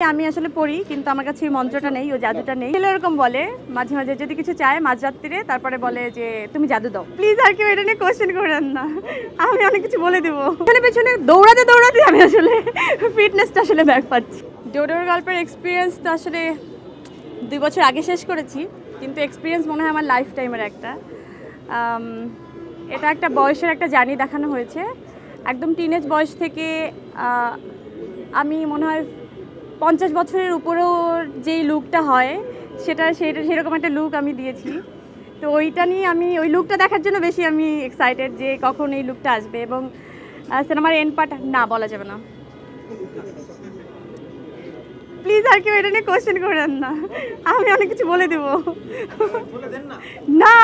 আমি আসলে পড়ি, কিন্তু আমার কাছে ওই মন্ত্রটা নেই ওই জাদুটা নেই। ছেলে এরকম বলে, মাঝে মাঝে যদি কিছু চায় মাঝরাত্রিরে, তারপরে বলে যে, তুমি জাদু দাও। প্লিজ আর কেউ এটা নিয়ে কোশ্চেন করেন না। আমি অনেক কিছু বলে দেবো। পেছনে পেছনে দৌড়াতে দৌড়াতে আমি আসলে ফিটনেসটা আসলে ব্যাক পাচ্ছি। ডোডোর গল্পের এক্সপিরিয়েন্স তো আসলে দুই বছর আগে শেষ করেছি, কিন্তু এক্সপিরিয়েন্স মনে হয় আমার লাইফ টাইমের একটা এটা একটা বয়সের একটা জার্নি দেখানো হয়েছে। একদম টিনেজ বয়স থেকে আমি মনে হয় পঞ্চাশ বছরের উপরেও যেই লুকটা হয় সেটা সেটা সেরকম একটা লুক আমি দিয়েছি। তো ওইটা নিয়ে আমি ওই লুকটা দেখার জন্য বেশি আমি এক্সাইটেড যে কখন এই লুকটা আসবে এবং সিনেমার এন্ড পার্ট না বলা যাবে না। প্লিজ আর কেউ এটা নিয়ে কোশ্চেন করেন না। আমি অনেক কিছু বলে দেবো। না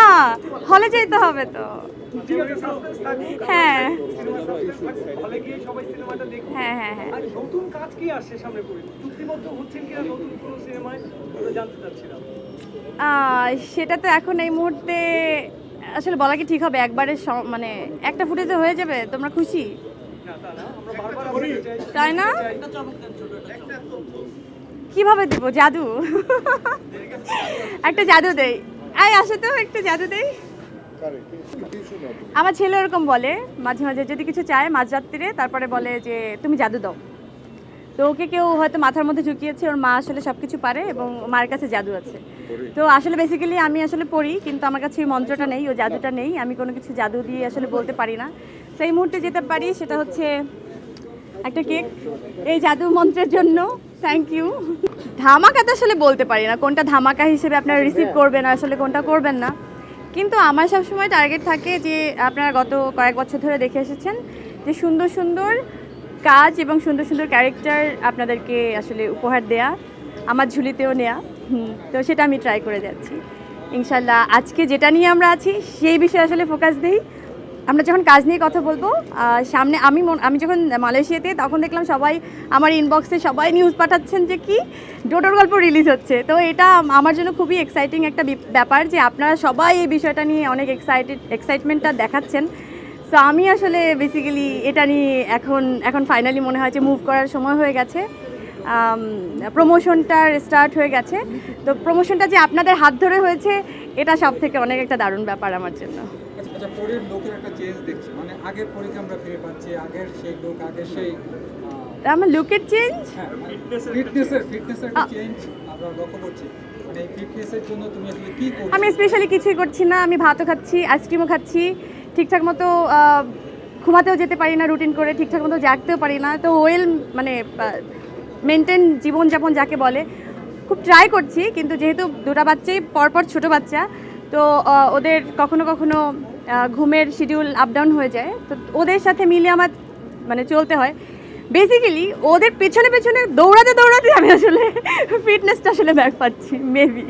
হলে যেতে হবে তো। হ্যাঁ। হ্যাঁ হ্যাঁ হ্যাঁ। নতুন কাজ কি আসছে সামনে চুক্তিবদ্ধ হচ্ছেন কিনা নতুন কোনো সিনেমায়? জানতে চাচ্ছিলাম। সেটা তো এখন এই মুহূর্তে আসলে বলা কি ঠিক হবে? একবারে মানে একটা ফুটেজে হয়ে যাবে? তোমরা খুশি? তাই না? কীভাবে দেবো? জাদু? একটা জাদু দেই। আয় আসে তো একটা জাদু দেই। আমার ছেলে এরকম বলে, মাঝে মাঝে যদি কিছু চায় মাঝরাত্রিরে, তারপরে বলে যে, তুমি জাদু দাও। তো ওকে কেউ হয়তো মাথার মধ্যে ঢুকিয়েছে ওর মা আসলে সব কিছু পারে এবং মার কাছে জাদু আছে। তো আসলে বেসিক্যালি আমি আসলে পড়ি, কিন্তু আমার কাছে মন্ত্রটা নেই ওই জাদুটা নেই, আমি কোনো কিছু জাদু দিয়ে আসলে বলতে পারি না। সেই মুহূর্তে যেতে পারি, সেটা হচ্ছে একটা কেক। এই জাদু মন্ত্রের জন্য থ্যাংক ইউ ধামাকা তো আসলে বলতে পারি না, কোনটা ধামাকা হিসেবে আপনারা রিসিভ করবেন আসলে কোনটা করবেন না। কিন্তু আমার সবসময় টার্গেট থাকে যে আপনারা গত কয়েক বছর ধরে দেখে এসেছেন যে সুন্দর সুন্দর কাজ এবং সুন্দর সুন্দর ক্যারেক্টার আপনাদেরকে আসলে উপহার দেয়া, আমার ঝুলিতেও নেয়া। তো সেটা আমি ট্রাই করে যাচ্ছি। ইনশাল্লাহ আজকে যেটা নিয়ে আমরা আছি, সেই বিষয়ে আসলে ফোকাস দিই। আমরা যখন কাজ নিয়ে কথা বলব সামনে আমি আমি যখন মালয়েশিয়াতে, তখন দেখলাম সবাই আমার ইনবক্সে সবাই নিউজ পাঠাচ্ছেন যে কি ডোডোর গল্প রিলিজ হচ্ছে। তো এটা আমার জন্য খুবই এক্সাইটিং একটা ব্যাপার যে আপনারা সবাই এই বিষয়টা নিয়ে অনেক এক্সাইটেড এক্সাইটমেন্টটা দেখাচ্ছেন। সো আমি আসলে বেসিক্যালি এটা নিয়ে এখন এখন ফাইনালি মনে হয় যে মুভ করার সময় হয়ে গেছে। প্রমোশনটা স্টার্ট হয়ে গেছে। তো প্রমোশনটা যে আপনাদের হাত ধরে হয়েছে এটা সব থেকে অনেক একটা দারুণ ব্যাপার আমার জন্য। আচ্ছা পরের লোকের একটা চেঞ্জ দেখছি। মানে আগের পরীকে আমরা ফিরে পাচ্ছি আগের সেই লোক আগের সেই আমার লুকের চেঞ্জ? হ্যাঁ ফিটনেসের ফিটনেসের চেঞ্জ আমরা লক্ষ্য করছি। মানে করছ? আমি স্পেশালি কিছুই করছি না আমি ভাতও খাচ্ছি আইসক্রিমও খাচ্ছি ঠিকঠাক মতো ঘুমাতেও যেতে পারি না রুটিন করে ঠিকঠাক মতো জাগতেও পারি না। তো ওয়েল মানে মেনটেন জীবনযাপন যাকে বলে খুব ট্রাই করছি, কিন্তু যেহেতু দুটো বাচ্চাই, পরপর ছোট বাচ্চা, তো ওদের কখনো কখনো ঘুমের শিডিউল আপ ডাউন হয়ে যায়। তো ওদের সাথে মিলে আমার মানে চলতে হয়। বেসিক্যালি ওদের পেছনে পেছনে দৌড়াতে দৌড়াতে আমি আসলে ফিটনেসটা আসলে ব্যাক পাচ্ছি মেবি